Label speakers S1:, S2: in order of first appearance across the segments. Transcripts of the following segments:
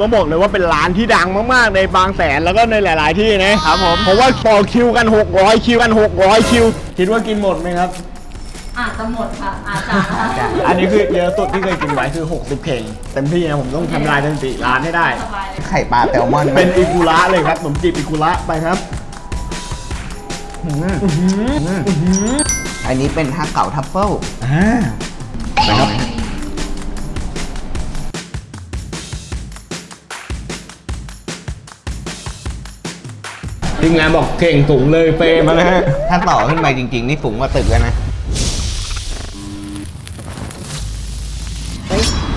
S1: ต้องบอกเลยว่าเป็นร้านที่ดังมากๆ ในบางแสนแล้วก็ในหลาย ๆ ที่นะครับผมเพราะว่าต่อคิวกัน 600 คิวกัน 600 คิว คิดว่ากินหมดไหมครับ
S2: อาจจะหมดค่ะ อาจจะนะคะ
S1: อันนี้คือเยอะสุดที่เคยกินไว้คือ 60 เข่งเต็มที่นะผมต้องทำลายสถิติร้านให้ได้
S2: สบายเลย
S3: ไข่ปลาแซลมอน
S1: เป็นอิกุระเลยครับขนมจีบอิกุระไปครับ
S3: อันนี้เป็นฮักเก่าทัฟเฟิล
S1: อ่าไปครับ ทีมงานบอกเก่งสูงเลยเฟรมมานะฮะ
S3: ถ้าต่อขึ้นไปจริง ๆ นี่สูงกว่าตึกแล้วนะ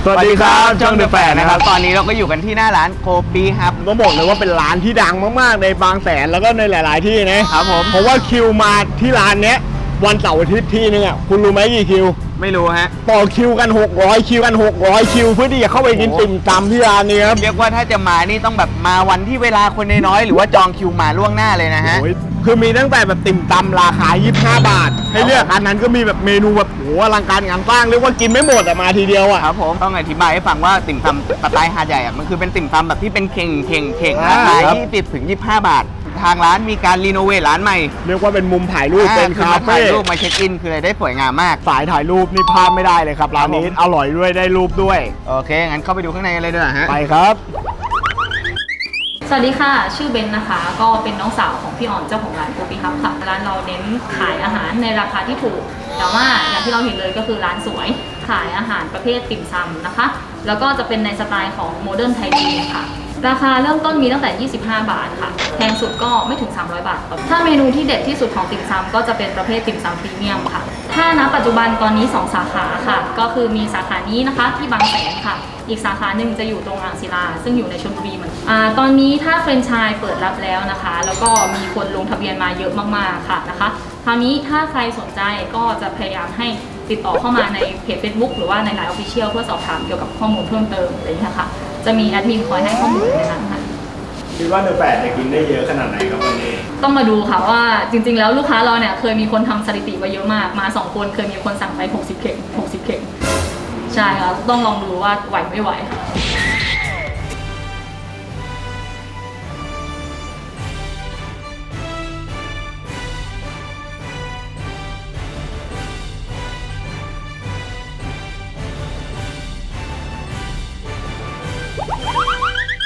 S1: สวัสดีครับช่องเดอะแปดนะครับ
S3: ตอนนี้เราก็อยู่กันที่หน้าร้านโคปีครับ
S1: ต้องบอกเลยว่าเป็นร้านที่ดังมากๆ ในบางแสนแล้วก็ในหลาย ๆ ที่นะครับ
S3: ผม
S1: เพราะว่าคิวมาที่ร้านเนี้ยวันเสาร์อาทิตย์ที่นึงอะคุณรู้ไหมกี่คิว
S3: ไม่รู้ฮะ
S1: ต่อคิวกัน 600 คิวกัน 600 คิว เพื่อที่จะเข้าไปกิน
S3: โอ้
S1: ติ่มซำที่ร้านนี้ครับ
S3: เรียกว่าถ้าจะมานี่ต้องแบบมาวันที่เวลาคนน้อยๆหรือว่าจองคิวมาล่วงหน้าเลยนะฮะ
S1: โอ้ยคือมีตั้งแต่แบบติ่มซำราคา 25 บาท ให้เลือกอันนั้นก็มีแบบเมนูแบบโหอลังการงานสร้างเรียกว่ากินไม่หมดอะมาทีเดียวอะ
S3: ครับผมต้องอธิบายให้ฟังว่าติ่มซำสไตล์หาดใหญ่อะมันคือเป็นติ่มซำแบบที่เป็นเข่งเข่งเข่ง
S1: อ่า
S3: ราคา
S1: ครับ
S3: 20ถึง25บาท ทางร้านมีการรีโนเวทร้านใหม่
S1: เรียกว่าเป็นมุมถ่ายรูปเป็น
S3: อ่
S1: คา
S3: มาถ่า
S1: เฟ่
S3: ยรูปมาเช็คอินคืออะไรได้สวยงามมาก
S1: สายถ่ายรูปนี่พลาดไม่ได้เลยครับร้านนี้
S3: ครับผม
S1: อร่อยด้วยได้รูปด้วย
S3: โอเคงั้นเข้าไปดูข้างในกันเลยดีกว่าฮะ
S1: ไปครับ
S2: สวัสดีค่ะ ชื่อเบนนะคะ ก็เป็นน้องสาวของพี่อ่อนเจ้าของร้านโกปีฮับค่ะ ร้านเราเน้นขายอาหารในราคาที่ถูก แต่ว่าอย่างที่เราเห็นเลยก็คือร้านสวย ขายอาหารประเภทติ่มซำนะคะ แล้วก็จะเป็นในสไตล์ของโมเดิร์นไทยจีนค่ะ ราคาเริ่มต้นมีตั้งแต่ 25 บาทค่ะ แพงสุดก็ไม่ถึง 300 บาท ถ้าเมนูที่เด็ดที่สุดของติ่มซำก็จะเป็นประเภทติ่มซำพรีเมียมค่ะ ถ้าณปัจจุบันตอนนี้ 2 สาขาค่ะ ก็คือมีสาขานี้นะคะที่บางแสนค่ะ อีกสาขาหนึ่งจะอยู่ตรงอ่างศิลา ซึ่งอยู่ในชลบุรีเหมือนอ่าตอนนี้ถ้าแฟรนไชส์เปิดรับแล้วนะคะ แล้วก็มีคนลงทะเบียนมาเยอะมากๆค่ะนะคะ คราวนี้ถ้าใครสนใจก็จะพยายามให้ติดต่อเข้ามาในเพจ Facebook หรือว่าในไลน์ออฟฟิเชียลเพื่อสอบถามเกี่ยวกับข้อมูลเพิ่มเติมอะไรอย่างเงี้ยค่ะ จะมีแอดมินคอยให้ข้อมูลในนั้นค่ะ
S1: คิดว่าเดอะแปดจะกินได้เยอะขนาดไหนครับวันนี้
S2: ต้องมาดูค่ะว่าจริง ๆ แล้วลูกค้าเราเนี่ยเคยมีคนทำสถิติไว้เยอะมาก มา2คนเคยมีคนสั่งไป 60 เข่ง60 เข่งใช่ค่ะต้องลองดูว่าไหวไม่ไหว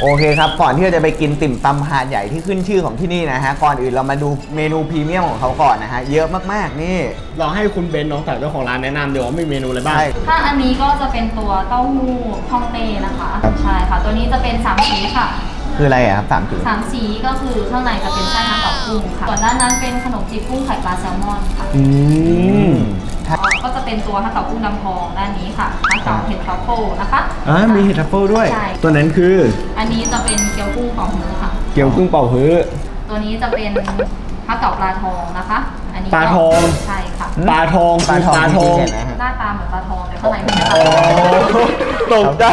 S3: โอเคครับก่อนที่เราจะไปกินติ่มซำหาดใหญ่ที่ขึ้นชื่อของที่นี่นะฮะก่อนอื่นเรามาดูเมนูพรีเมียมของเขาก่อนนะฮะเยอะมากๆนี่
S1: เราให้คุณเบนน้องสาวเจ้าของร้านแนะนำเดี๋ยวว่ามีเมนูอะไรบ้าง
S3: ใช่
S2: ถ้าอันนี้ก็จะเป็นตัวเต้าหู้ฮ่องเต้นะคะ
S3: ครับ
S2: ใช่ค่ะ ตัวนี้จะเป็นสามสีค่ะ
S3: คืออะไรอะครับสามจุด
S2: สามสีก็คือข้างในจะเป็นไส้ฮักเก๋ากุ้งค่ะส่วนด้านนั้นเป็นขนมจีบกุ้งไข่ปลาแซลมอนค่ะ
S1: อืม
S2: ก็จะเป็นตัวฮักเก๋ากุ้งดำทองด้านนี้ค่ะฮักเก๋าเห็ดทรัฟเฟิลนะคะ
S1: อ่ามีเห็ดทัฟเฟิลด้วย
S2: ใช่
S1: ตัวนั้นคือ
S2: อันนี้จะเป็นเกี๊ยวกุ้งของหมูค่ะ
S1: เกี๊ยวกุ้งเป่าฮื้อ
S2: ตัวนี้จะเป็นฮักเก๋าปลาทองนะคะ อันนี้ก็
S1: ปลาทอง
S2: ใช่ค่ะ
S1: ปลาทอง
S3: ปลาทอง
S1: ปลาทอง
S3: จริงๆเนี่ยนะฮะ
S2: หน้าตาเหมือนปลาทองแต่ข้างในไม่ใช่ป
S1: อ๋
S2: ลา
S1: อ
S2: ทอง
S1: ตกใจ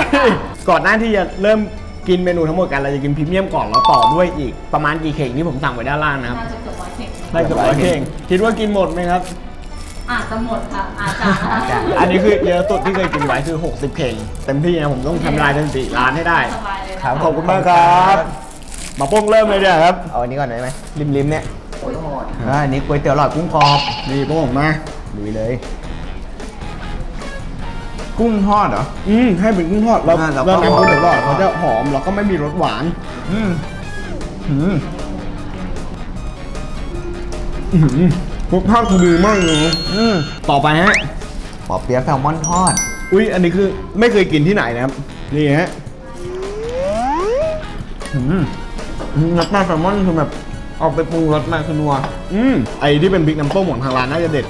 S1: ก่อนหน้าที่จะเริ่มกินเมนูทั้งหมดกันเราจะกินพรีเมียมก่อนแล้วต่อด้วยอีก ประมาณกี่เข่งที่ผมสั่งไว้ด้านล่างนะครับ
S2: น่าจะเกือบร้อยเข่ง
S1: ได้เกือบร้อยเข่งคิดว่ากินหมดไหมครับ
S2: อาจจะหมดค่ะ อาจจะนะคะ
S1: อันนี้คือเยอะสุดที่เคยกินไว้คือ 60เข่งเต็มที่นะผมต้องทำลายสถิติร้านให้ได้
S2: สบายเลยนะ
S3: ครั
S2: คะ
S3: บ
S1: ขอบคุณมากครับ มาโป้งเริ่มเลยเนี่ยครับ
S3: เอาอันนี้ก่อนได้ไหมริมๆเนี่ยอ่าอันนี้ก๋วยเตี๋ยวหลอดกุ้งกรอบ
S1: นี่โป้งมา
S3: ลุยเลย กุ้งทอดเหรอ
S1: อืมให้เป็นกุ้งทอดเรา
S3: อ่าแล้วก็
S1: เราทำกุ้งเดี๋ยวก่อนเขาจะหอมแล้วก็ไม่มีรสหวาน
S3: อืมอืม
S1: อื้อหือ รสชาติคือดีมากเลยนะ
S3: อืม
S1: ต่อไปฮะ
S3: ปอเปี๊ยะแซลมอนทอด
S1: อุ้ยอันนี้คือไม่เคยกินที่ไหนนะครับนี่ฮะ
S3: อืมรสชาติแซลมอนคือแบบเอาไปปรุงรสมาคือนัว
S1: อืมไอ้ที่เป็นพริกน้ำต้มของทางร้านน่าจะเด็ด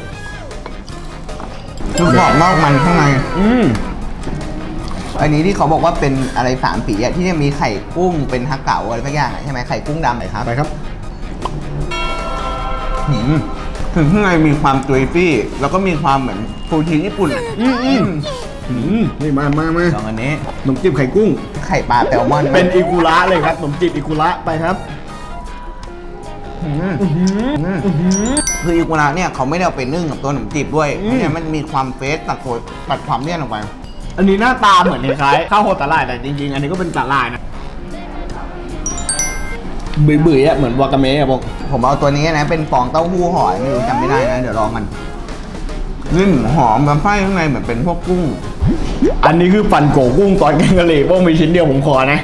S3: คือกรอบนอกมันข้างใน
S1: อืม
S3: อันนี้ที่เขาบอกว่าเป็นอะไรสามสีอะที่เนี่ยมีไข่กุ้งเป็นฮักเก๋าอะไรสักอย่างอะใช่ไหมไข่กุ้งดำไหมครับ
S1: ไปครับ
S3: หืม ถึงข้างในมีความจุยฟี่ แล้วก็มีความเหมือนฟูชิญี่ปุ่นอะ
S1: อืมอืมอืมนี่มามามา
S3: ลองอันนี้
S1: ขนมจีบไข่กุ้ง
S3: ไข่ปลาแซลมอน
S1: เป็นอิกุระเลยครับขนมจีบอิกุระไปครับ
S3: อืม
S1: อื้อหือ
S3: อืม
S1: อื้อหือ
S3: คืออิกุระเนี่ยเขาไม่ได้เอาไปนึ่งกับตัวขนมจีบด้วย
S1: อืม
S3: เนี่ยมันมีความเฟสตัดตัวตัดความเลี่ยนออกไป
S1: อันนี้หน้าตาเหมือนคล้ายๆข้าวโฮตาลายแต่จริงๆ อันนี้ก็เป็นสาลายนะ บุ๋ยๆอะเหมือนวากาเมะอะบอก
S3: ผมเอาตัวนี้นะเป็นฟองเต้าหู้ห่อไม่รู้จำไม่ได้นะ เดี๋ยวลองมันนิ่มหอมกับไส้ข้างในเหมือนเป็นพวกกุ้ง
S1: อันนี้คือปั่นโกกุ้งตอนแกงกะหรี่ป้องมีชิ้นเดียวผมขอนะ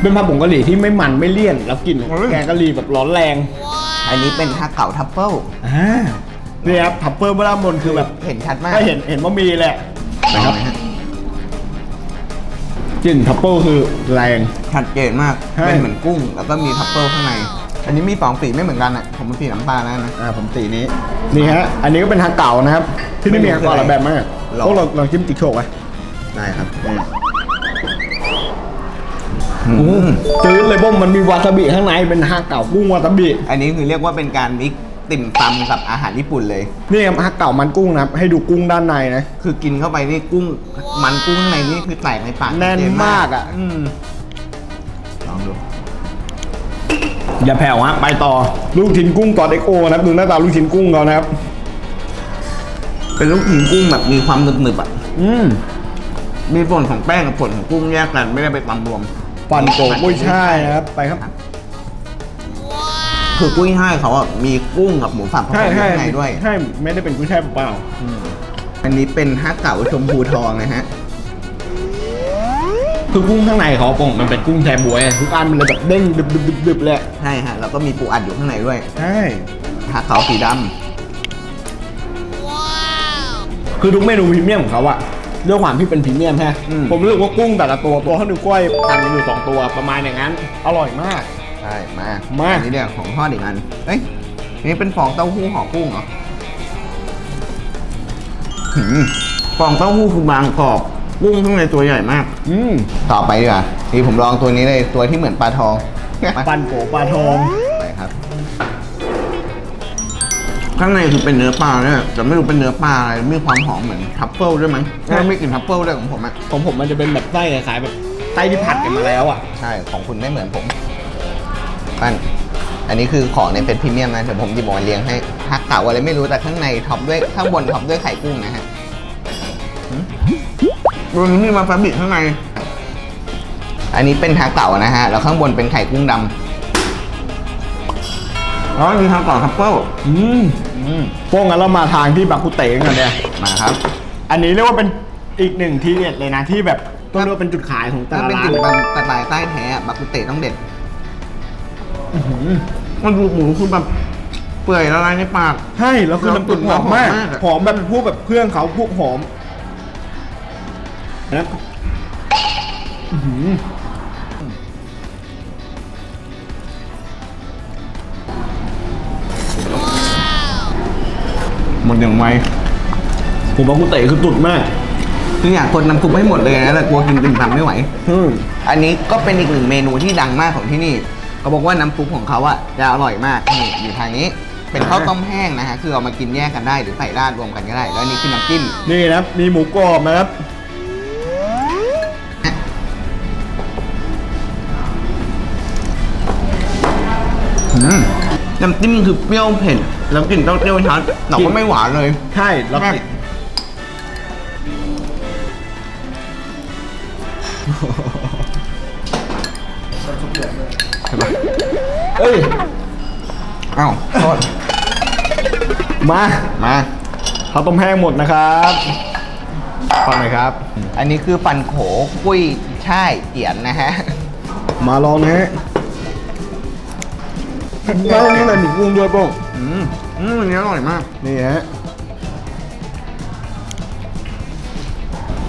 S1: เป็นผัดผงกะหรี่ที่ไม่มันไม่เลี่ยนแล้วกลิ่นของ
S3: เฮ้ย
S1: แกงกะหรี่แบบร้อนแรง
S3: อันนี้เป็นฮากเก่าทัฟเฟิล
S1: อ่านี่ครับทัพเปอร์เบื้องบนคือแบบ
S3: เห็นชัดมาก
S1: ถ้าเห็นเห็นว่ามีแหละ
S3: นะครับ
S1: กลิ่นทัพเปอร์คือแรง
S3: ชัดเจนมาก
S1: ใช่
S3: เป็นเหมือนกุ้ง แล้วก็มีทัฟเฟิลข้างใน อันนี้มีสองสีไม่เหมือนกันอะ ผมเป็นสีน้ำตาลแล้วนะ
S1: อ่าผมตีนี้ นี่ฮะ อันนี้ก็เป็นทางเก่านะครับ ที่นี่มีทางเก่าหลายแบบมาก
S3: ลอง
S1: พวกเราลองจิ้มติ๊กโชกไหม
S3: ได้ครับ
S1: อืมจืดเลยบ้มมันมีวาซาบิข้างในเป็นทางเก่ากุ้งวาซาบิ
S3: อันนี้คือเรียกว่าเป็นการมิกซ์ ติ่มซำกับอาหารญี่ปุ่นเลย
S1: นี่ครับฮักเก่ามันกุ้งนะครับ ให้ดูกุ้งด้านในนะ
S3: คือกินเข้าไปนี่กุ้งมันกุ้งข้างในนี่คือแตกในปาก
S1: แน่น
S3: เจ
S1: มากอะ
S3: อืมลองดู
S1: อย่าแผ่วฮะไปต่อ ลูกชิ้นกุ้งกอดเอ็กโอนะครับดูหน้าตาลูกชิ้นกุ้งเขานะครับ
S3: เป็นลูกชิ้นกุ้งแบบมีความหนึบๆอะ
S1: อืม
S3: มีส่วนของแป้งกับส่วนของกุ้งแยกกันไม่ได้ไปตำรวม
S1: ปันโกะกุ้ยช่ายนะครับ ไปครับ
S3: คือกุ้ยช่ายเขาอะมีกุ้งกับหมูสับผส
S1: ใช่
S3: มอยู่
S1: ใช่
S3: ข้างในด้วย
S1: ใช่ไม่ได้เป็นกุ้ยช่ายเปล่า
S3: อันนี้เป็นฮักเก๋าชมพูทองนะฮะ
S1: ๆคือกุ้งข้างในเขาปงมันเป็นกุ้งแชบวยอะทุกอันมันเลยแบบเด้งดึบดึบดึบดึบเลย
S3: ใช่ฮะ แล้วก็มีปูอัดอยู่ข้างในด้วย
S1: ใช่
S3: ฮักเก๋าสีด
S1: คือทุกเมนูพรีเมียมของเขาอะด้วยความที่เป็นพรีเมียมใช่ไหม
S3: อืม
S1: ผมรู้สึกว่ากุ้งแต่ละตัวตัวเขาหนึ่งกล้วยกันกันอยู่สองตัวประมาณอย่างนั้น อร่อยมากำ
S3: ใช่มา
S1: มา
S3: อันนี้เดี๋ยวของทอดอีกอันเอ้ยนี่เป็นฟองเต้าหู้ห่อกุ้งเหรอหืมฟองเต้าหู้คือบางกรอบกุ้งข้างในตัวใหญ่มาก
S1: อืม
S3: ต่อไปดีกว่านี่ผมลองตัวนี้เลยตัวที่เหมือนปลาทอง
S1: ปันโกะปลาทอง
S3: ไปครับ ข้างในคือเป็นเนื้อปลาเนี่ยแต่ไม่รู้เป็นเนื้อปลาอะไรมีความหอมเหมือนทัฟเฟิลด้วยมั้ง
S1: ใช่
S3: แล้วไม่กลิ่นทัฟเฟิลด้วยของผมอะ
S1: ของผมมันจะเป็นแบบไส้คล้ายๆแบบไส้ที่ผัดกันมาแล้วอะ
S3: ใช่ของคุณไม่เหมือนผม ปั้น อันนี้คือของในเป็นพรีเมียมนะเดี๋ยวผมหยิบมาเรียงให้ฮักเก่าอะไรไม่รู้แต่ข้างในท็อปด้วยข้างบนท็อปด้วยไข่กุ้งนะฮะหืมดูนี้มีมาฟาบิข้างใน อันนี้เป็นฮักเก่านะฮะแล้วข้างบนเป็นไข่กุ้งดำอ๋อมีฮักเก่าทัฟเฟิล
S1: อืม
S3: อืม
S1: พวกงั้นเรามาทางที่บาคุเตะกันเนี่ย
S3: มาครับ
S1: อันนี้เรียกว่าเป็นอีกหนึ่งทีเด็ดเลยนะที่แบบต้องเรียกว่าเป็นจุดขายของแต่
S3: ถ้า
S1: ละ
S3: เป็น
S1: ร้า
S3: จุ
S1: น
S3: ดแบบสไตล์ใต้แท้อะบักกุเตะต้องเด็ด มันดูหมูคือแบบเปื่อยละลายในปาก
S1: ใช่แล้วคือน้ำตุ๋นหอมมาก
S3: หอมมากอะ
S1: หอมแบบพวกแบบเครื่องเขาพวกหอมนะอื้อหือ
S3: หมดอย่างไว
S1: ผมว่ากูเตะคือตุดมาก
S3: คืออยากคนน้ำซุปให้หมดเลยนะแต่กลัวกินติ่มซำไม่ไหว
S1: อืม
S3: อันนี้ก็เป็นอีกหนึ่งเมนูที่ดังมากของที่นี่ เขาบอกว่าน้ำซุปของเขาอะจะอร่อยมากนี่อยู่ทางนี้ เป็นข้าวต้มแห้งนะฮะ คือเอามากินแยกกันได้หรือใส่ราดรวมกันก็ได้ แล้วอันนี่คือน้ำจิ้ม
S1: นี่นะครับมีหมูกรอบนะครับ
S3: อืมน้ำจิ้มคือเปรี้ยวเผ็ดแล้วกลิ่นเต้าเจี้ยวชัดแต่ก็ไม่หวานเลย
S1: ใช่แล้ว
S3: แม่ ใช่ปะ
S1: เอ้ย
S3: อ้าวโทษ
S1: มา
S3: มา
S1: ข้าวต้มแห้งหมดนะครับฟังหน่อยครับ
S3: อันนี้คือฟันโขกุ้ยช่ายเกียนนะฮะ
S1: มาลองนะฮะแล้วนี่มันมีกุ้งด้วยโป้ง
S3: อืมอืมอันนี้อร่อยมาก
S1: นี่ฮะ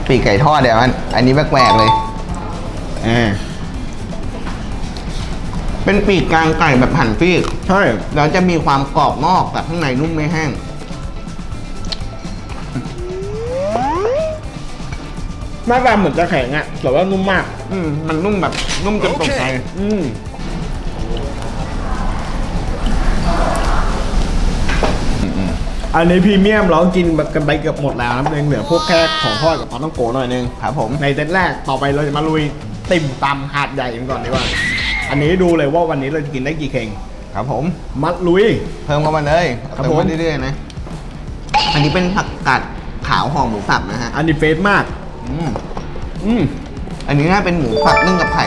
S3: ปีกไก่ทอดเดี๋ยวมัน อันนี้แหวกๆเลย
S1: อ่า
S3: เป็นปีกกลางไก่แบบหั่นฟีก
S1: ใช่
S3: แล้วจะมีความกรอบนอกแต่ข้างในนุ่มไม่แห้ง
S1: หน้าตาเหมือนจะแข็งอะแต่ว่านุ่มมาก
S3: อืมมันนุ่มแบบนุ่มจนตกใจ
S1: อืมอันนี้พรีเมียมเรากินแบบกันไปเกือบหมดแล้วนะยังเหลือพวกแค่ของทอดกับปลาต้องโกะหน่อยนึง
S3: ครับผม
S1: ในเซตแรกต่อไปเราจะมาลุยติ่มตำหาดใหญ่กันก่อนดีกว่า อันนี้ดูเลยว่าวันนี้เราจะกินได้กี่เข่ง
S3: ครับผม
S1: มัดลุย
S3: เพิ่มเข้ามาเลย
S1: ครับ
S3: เติม
S1: ผม
S3: มาเรื่อยๆนะ อันนี้เป็นผักกาดขาวห่อหมูสับนะฮะ
S1: อันนี้เฟสมาก
S3: อืม
S1: อืม
S3: อันนี้น่าเป็นหมูสับนึ่งกับไข่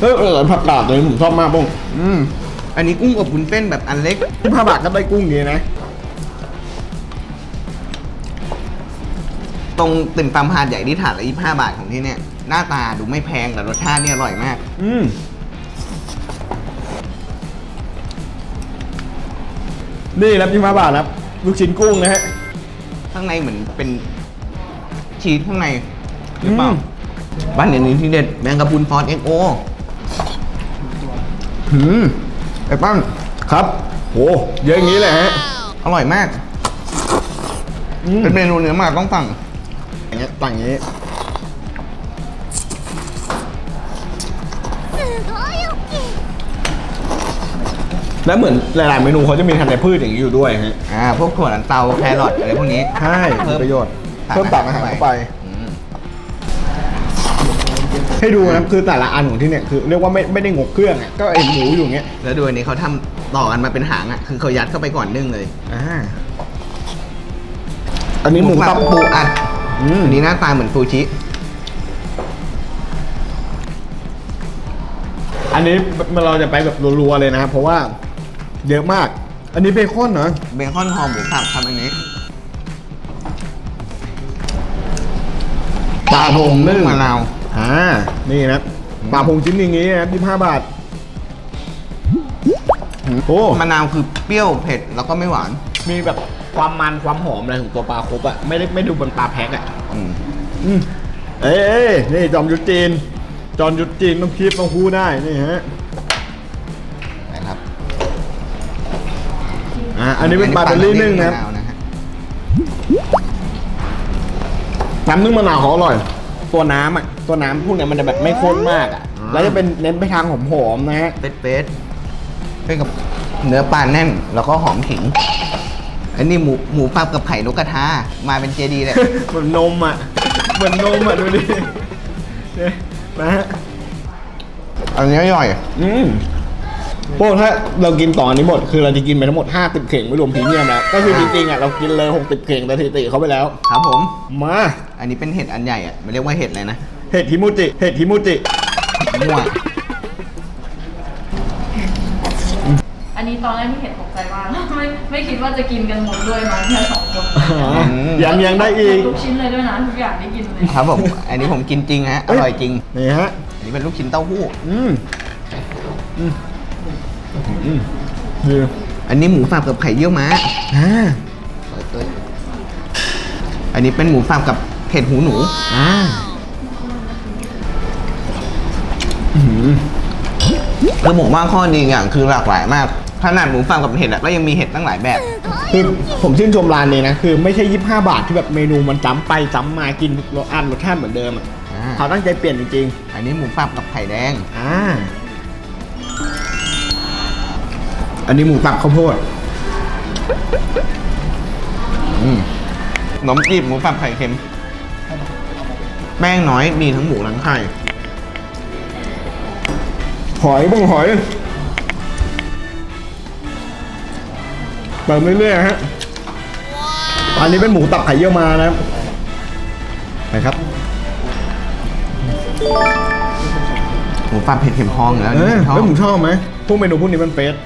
S1: เออเออผักกาดเลยผมชอบมากป้อง
S3: อืมอันนี้กุ้งอบวุ้นเส้นแบบอันเล็ก
S1: ที่ผ้าบาทก็ได้กุ้งดีนะ
S3: ตรงติ่มซำหาดใหญ่ที่ถาดละ25บาทของที่เนี่ย หน้าตาดูไม่แพงแต่รสชาติเนี่ยอร่อยมาก
S1: อืมนี่ครับที่ผ้าบาทครับลูกชิ้นกุ้งนะฮะ
S3: ข้างในเหมือนเป็นชีสข้างในหรือเปล่า
S1: อืม
S3: บ้านเดี๋ยวนี้ที่เด็ดแมงกะพรุนฟอสเอ็กโอ
S1: หืมไอ้ปั้งครับโหเยอะอย่างนี้เลยฮะ
S3: อร่อยมาก
S1: อืม
S3: เป็นเมนูเนื้อหมาต้องสั่ง
S1: อย่างเงี้ยตั้งอย่างนี้ แล้วเหมือนหลาย ๆ เมนูเขาจะมีธัญพืชอย่างนี้อยู่ด้วยฮะ
S3: อ่าพวกถั่วลันเตาแครอทอะไรพวกนี้
S1: ใช่มีประโยชน์เพิ่มตักอาหารเข้าไป
S3: อืม
S1: ให้ดูนะคือแต่ละอันของที่เนี่ยคือเรียกว่าไม่ไม่ได้งกเครื่องอะก็ไอหมูอยู่อย่างเงี้ย
S3: แล้วดูอันนี้เขาทำต่อกันมาเป็นหางอะ คือเขายัดเข้าไปก่อนนึ่งเลย
S1: อ่าอันนี้หมูตับ
S3: ปูอัด
S1: อืม
S3: อันนี้หน้าตาเหมือนซูชิ
S1: อันนี้เราจะไปแบบรัว ๆ เลยนะครับเพราะว่า เยอะมาก อันนี้เบคอนเหรอ
S3: เบคอนหอมหมูสับครับอันนี้
S1: ปลาพงนึ่ง
S3: มะนาว
S1: อ่านี่นะปลาพงชิ้นอย่างงี้นะครับยี่ห้าบาทโอ้
S3: มะนาวคือเปรี้ยวเผ็ดแล้วก็ไม่หวาน
S1: มีแบบความมันความหอมอะไรของตัวปลาครบอะไม่ได้ไม่ดูเป็นปลาแพ็คอะ
S3: อืม
S1: อืมเอ้ยเอ้ยนี่จอมยุทธจีนจอมยุทธจีนต้องคีบต้องพูดได้นี่ฮะ อ่าอันนี้เป็นปลาเบลลี่นึ่งนะครับ
S3: มาวนะฮะ
S1: น้ำนึ่งมะนาวเขาอร่อย ตัวน้ำอะตัวน้ำพวกเนี้ยมันจะแบบไม่ข้นมากอะแล้วจะเป็นเน้นไปทางหอมๆนะฮะ
S3: เป๊ะเป๊ะเป็นกับเนื้อปลาแน่น แล้วก็หอมขิงอันนี้หมูหมูปับกับไข่นกกระทามาเป็นเจดีเลย
S1: เหมือนนมอะเหมือนนมอะดูดิเนี่ยนะฮะ
S3: อันนี้อร่อย
S1: อืม พวกถ้าเรากินต่ออันนี้หมดคือเราจะกินไปทั้งหมด50เข่งไม่รวมพรีเมียมแล้วก็คือจริงๆอะเรากินเลย60เข่งแต่สถิติเขาไปแล้ว
S3: ครับผม
S1: มา
S3: อันนี้เป็นเห็ดอันใหญ่อะมันเรียกว่าเห็ดอะไรนะ
S1: เห็ดฮิมูจิเห็ดฮิมูจิ
S3: มั่ว
S2: อันนี้ตอนแรกที่เห็นตกใจมากไม่ไม่คิดว่าจะกินกันหมดด้วยมั้งแค่สองคน
S1: ยังยังได้อีก
S2: ทุกชิ้นเลยด้วยนะทุกอย่างได้กินเลย
S3: ครับผมอันนี้ผมกินจริงฮะอร่อยจริง
S1: นี่ฮะ
S3: อันนี้เป็นลูกชิ้นเต้าหู้
S1: อืมอืม ดี
S3: อันนี้หมูสับกับไข่เยี่ยวม้า
S1: อ่า
S3: อันนี้เป็นหมูสับกับเห็ดหูหนู
S1: อ่าอื้อหือ
S3: คือผมว่าข้อดีอย่างคือหลากหลายมากขนาดหมูสับกับเห็ดอะก็ยังมีเห็ดตั้งหลายแบบ
S1: คือผมชื่นชมร้านนี้นะ คือไม่ใช่ 25 บาทที่แบบเมนูมันจ้ำไปจ้ำมากินรสอันรสชาติเหมือนเดิมอะ
S3: อ่า
S1: เขาตั้งใจเปลี่ยนจริง
S3: อันนี้หมูสับกับไข่แดง
S1: ๆอ่า อันนี้หมูตับข้าวโพด
S3: อืมขนมจีบหมูสับไข่เค็ม แป้งน้อยมีทั้งหมูทั้งไข่
S1: หอยบ้างหอยเติมเรื่อยๆฮะอันนี้เป็นหมูตับไข่เยี่ยวมานะครับนะครับ
S3: หมูสับเผ็ดเค็มพองอยู่แล้ว
S1: เอ
S3: นี่
S1: อ
S3: ชอบ
S1: แล้วผมชอบไหมพวกเมนูพวกนี้มันเฟส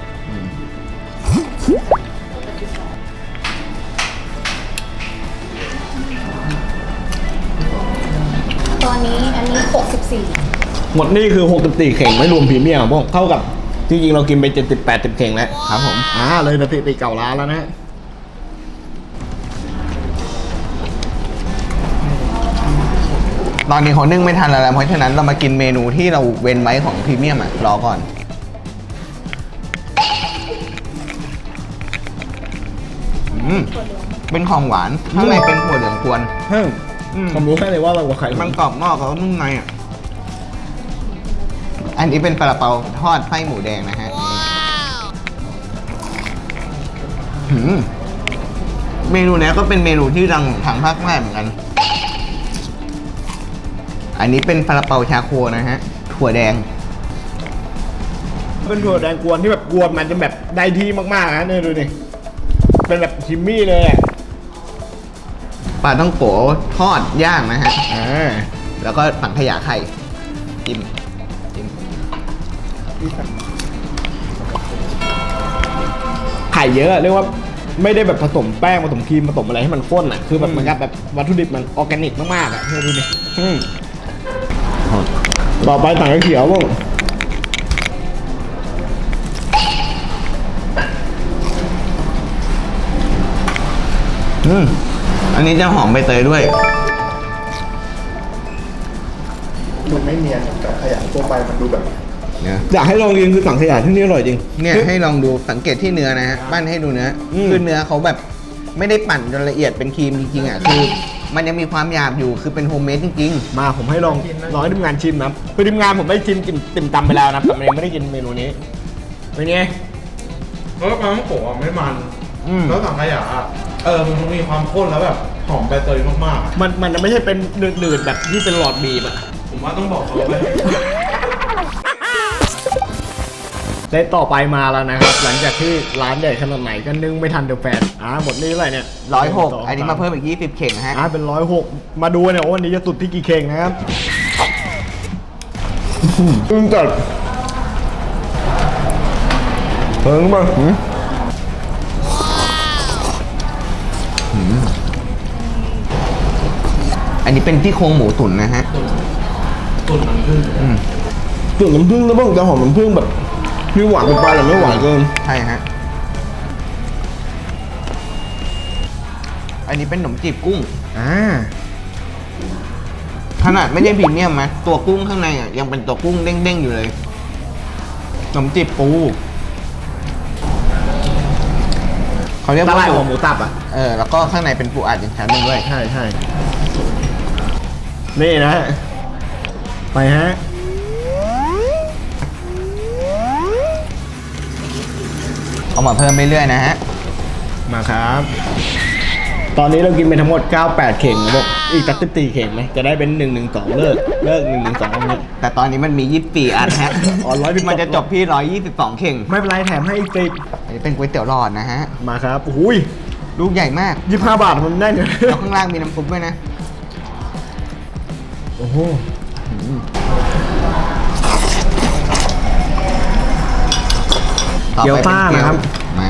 S1: หมดนี่คือ64เข่งไม่รวมพรีเมียมพวกเท่ากับจริงๆเรากินไป70 80เข่งแล้ว
S3: ครับผม
S1: อ่าเลยสถิติเก่าล้านแล้วนะ
S3: ตอนนี้เขานึ่งไม่ทันแล้วแหละเพราะฉะนั้นเรามากินเมนูที่เราเว้นไว้ของพรีเมียมอะรอก่อนอืมเป็นของหวานข้างในเป็นถั่วเหลืองกวน
S1: เฮ้ย
S3: อืม
S1: ผมรู้แค่เลยว่าเรากับใคร
S3: มันกรอบนอกแล้วนุ่มในอะ อันนี้เป็นปลาเปาทอดไส้หมูแดงนะฮะหืมเมนูเนี้ยก็เป็นเมนูที่ดังของทางภาคใต้เหมือนกัน อันนี้เป็นปลาเปาชาโคนะฮะ ถั่วแดง
S1: เป็นถั่วแดงกวนที่แบบกวนมันจะแบบได้ที่มากๆนะเนี่ยดูดิเป็นแบบชิมมี่เลยอะ
S3: ปลาต้องโกทอดย่างนะฮะ
S1: อ่า
S3: แล้วก็สังขยาไข่จิ้มจิ้ม
S1: ไข่เยอะเรียกว่าไม่ได้แบบผสมแป้งผสมครีมผสมอะไรให้มันข้นอะคือแบบเหมือนกับแบบวัตถุดิบมันออร์แกนิกมากๆอะเฮ้ยดูดิอืมต่อไปต่างกับเขียวบ้าง
S3: อืมอันนี้จะหอมใบเตยด้วย
S4: มันไม่เนียนกับขยะทั่วไปมันดูแบบ
S3: เนี่ย
S1: อยากให้ลองกินคือสังขยาที่นี่อร่อยจริง
S3: เนี่ยให้ลองดูสังเกตที่เนื้อนะฮะปั้นให้ดูเนื้ออ
S1: ม
S3: คือเนื้อเขาแบบไม่ได้ปั่นจนละเอียดเป็นครีมจริงๆอะคือ มันยังมีความหยาบอยู่คือเป็นโฮมเมดจริง
S1: มาผมให้ลองลองให้ทีมงานชิมนะคือทีมงานผมได้ชิมติ่มติ่มตำไปแล้วนะแต่มันยังไม่ได้กินเมนูนี้เป็นไง
S4: เพราะปลาท่องโกะอะไม่มัน
S1: อืม
S4: แล้วสังขยาอะเออมันมีความข้นแล้วแบบหอมใบเตยมากๆอะ
S1: มันมันไม่ใช่เป็นหนืดๆแบบที่เป็นหลอดบีบอะ
S4: ผมว่าต้องบอกเขาไป
S1: ได้ต่อไปมาแล้วนะครับ หลังจากที่ร้านใหญ่ขนาดไหนก็นึ่งไม่ทันเดอะแฟนอ่าหมดนี่เท่าไหร่เนี่ย
S3: ๆร้อยหก
S1: สง
S3: อันนี้มาเพิ่มอีก20เข่งนะฮะ
S1: อ่าเป็นร้อยหกมาดูเนี่ยว่าวันนี้จะสุดที่กี่เคงนะครับอึ้งจัดเพิ่งมา
S3: อันนี้เป็นที่โครงหมูตุ๋นนะฮะ
S4: ตุ่นมันขึ้น
S1: ส่วนน้ำผึ้งแล้วบ้างจะหอมน้ำผึ้งแบบ มีหวานเป็นปลายแต่ไม่หวานเกิน
S3: ใช่ฮะ อันนี้เป็นขนมจีบกุ้ง
S1: อ่า
S3: ขนาดไม่ได้พรีเมียมนะตัวกุ้งข้างในอะยังเป็นตัวกุ้งเด้งๆอยู่เลยขนมจีบปูเขาเรียก
S1: ต
S3: ว่า
S1: ลาดของหมูตับอะ
S3: เออ แล้วก็ข้างในเป็นปูอัดอีกชั้นหนึงด้วย
S1: ใช่ใช่นี่นะฮะไปฮะ
S3: เอามาเพิ่มเรื่อยๆนะฮะ
S1: มาครับ ตอนนี้เรากินไปทั้งหมด 98 เข่งบอกอีกตักติตีเข่งไหมจะได้เป็น 1 1 2 เลิก เลิก 1 1 2อันนี้
S3: แต่ตอนนี้มันมียี่ปีอันฮะ
S1: อ๋อ112
S3: มันจะจบที่ร้อยยี่สิบสองเข่ง
S1: ไม่เป็นไรแถมให้อีกติก
S3: อันนี้เป็นก๋วยเตี๋ยวหลอดนะฮะ
S1: มาครับโอ้ย
S3: ลูกใหญ่มาก
S1: ยี่ห้าบาทมันได้เนี่ย
S3: แล้วข้างล่างมีน้ำซุปด้วยนะ
S1: โอ้โห
S3: ต่อ
S1: เกี๊ยว
S3: ไปเป็น
S1: ป้า
S3: เกี๊
S1: นะครับ
S3: มา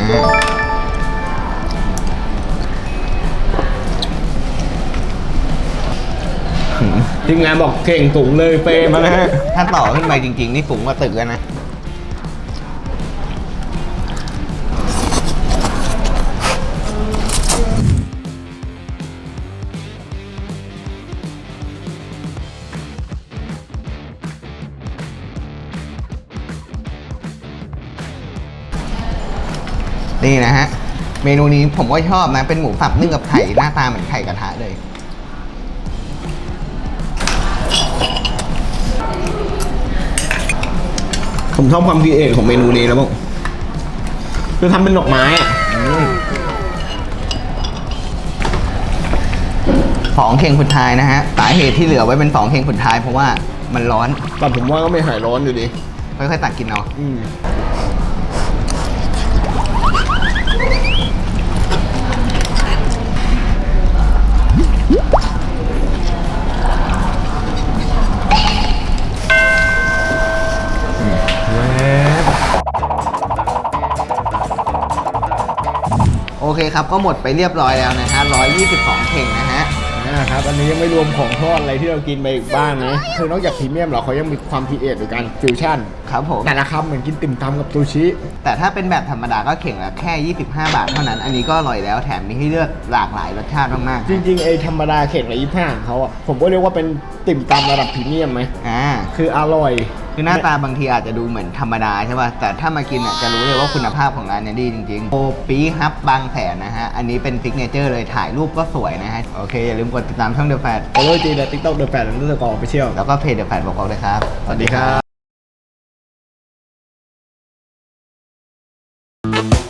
S1: ทีมงานบอกเข่งสูงเลยเฟรมมานะฮะ
S3: ถ้าต่อขึ้นไปจริง ๆ นี่สูงกว่าตึกแล้วนะ นี่นะฮะ เมนูนี้ผมก็ชอบนะ เป็นหมูสับนึ่งกับไข่ หน้าตาเหมือนไข่กระทะเลย
S1: ผมชอบความคิดเองของเมนูนี้นะบอกคือทำเป็นดอกไม้อะ
S3: สองเข่งสุดท้ายนะฮะ สาเหตุที่เหลือไว้เป็นสองเข่งสุดท้ายเพราะว่ามันร้อน
S1: แต่ผมว่าก็ไม่หายร้อนอยู่ดี
S3: ค่อยๆตักกินเอา
S1: อืมแวบ
S3: โอเคครับ ก็หมดไปเรียบร้อยแล้วนะฮะ122 เข่งนะฮะ
S1: นะครับ อันนี้ยังไม่รวมของทอดอะไรที่เรากินไปอีกบ้างนะ คือนอกจากพรีเมียมหรอเขายังมีความพีเอทหรือการฟิวชั่น
S3: ครับผม
S1: แต่ละคำเหมือนกินติ่มซำกับซูชิ
S3: แต่ถ้าเป็นแบบธรรมดาก็เข่งละแค่ 25 บาทเท่านั้น อันนี้ก็อร่อยแล้วแถมมีให้เลือกหลากหลายรสชาติมาก
S1: จริงๆไอ้ธรรมดาเข่งละยี่ห้าของเขาอะผมก็เรียกว่าเป็นติ่มซำระดับพรีเมียมไหม
S3: ๆอ่า
S1: คืออร่อย
S3: คือหน้าตาบางทีอาจจะดูเหมือนธรรมดาใช่ป่ะ แต่ถ้ามากินอะจะรู้เลยว่าคุณภาพของร้านเนี่ยดีจริงๆ โอปีฮับบางแสนนะฮะ อันนี้เป็นฟิกเนเจอร์เลยถ่ายรูปก็สวยนะฮะ โอเค อย่าลืมกดติดตามช่องเดอะแฟ
S1: โอโรจีและติ๊กต็อกเดอะแฟนและติ๊กต็อกไปเชี่ยว
S3: แล้วก็เพจเดอะแฟบอกเราเลยครับ
S1: สวัสดีครับ